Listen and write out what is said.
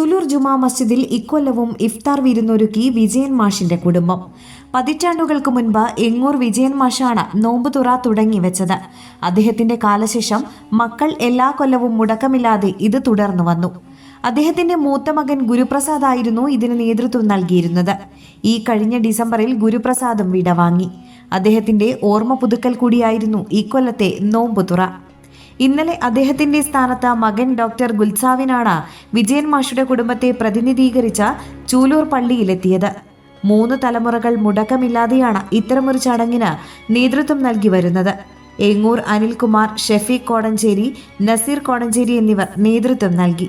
ചൂലൂർ ജുമാ മസ്ജിദിൽ ഇക്കൊല്ലവും ഇഫ്താർ വിരുന്നൊരുക്കി വിജയൻ മാഷിന്റെ കുടുംബം. പതിറ്റാണ്ടുകൾക്ക് മുൻപ് എങ്ങൂർ വിജയൻ മാഷാണ് നോമ്പുതുറ തുടങ്ങി വെച്ചത്. അദ്ദേഹത്തിന്റെ കാലശേഷം മക്കൾ എല്ലാ കൊല്ലവും മുടക്കമില്ലാതെ ഇത് തുടർന്നു വന്നു. അദ്ദേഹത്തിന്റെ മൂത്ത മകൻ ഗുരുപ്രസാദ് ആയിരുന്നു ഇതിന് നേതൃത്വം നൽകിയിരുന്നത്. ഈ കഴിഞ്ഞ ഡിസംബറിൽ ഗുരുപ്രസാദും വിടവാങ്ങി. അദ്ദേഹത്തിന്റെ ഓർമ്മ പുതുക്കൽ കൂടിയായിരുന്നു ഇക്കൊല്ലത്തെ നോമ്പുതുറ ഇന്നലെ അദ്ദേഹത്തിന്റെ സ്ഥാനത്ത് മകൻ ഡോക്ടർ ഗുൽസാവിനാണ് വിജയൻ മാഷുടെ കുടുംബത്തെ പ്രതിനിധീകരിച്ച ചൂലൂർ പള്ളിയിലെത്തിയത്. മൂന്ന് തലമുറകൾ മുടക്കമില്ലാതെയാണ് ഇത്തരമൊരു ചടങ്ങിന് നേതൃത്വം നൽകി വരുന്നത്. എങ്ങൂർ അനിൽകുമാർ ഷെഫീഖ് കോടഞ്ചേരി നസീർ കോടഞ്ചേരി എന്നിവർ നേതൃത്വം നൽകി.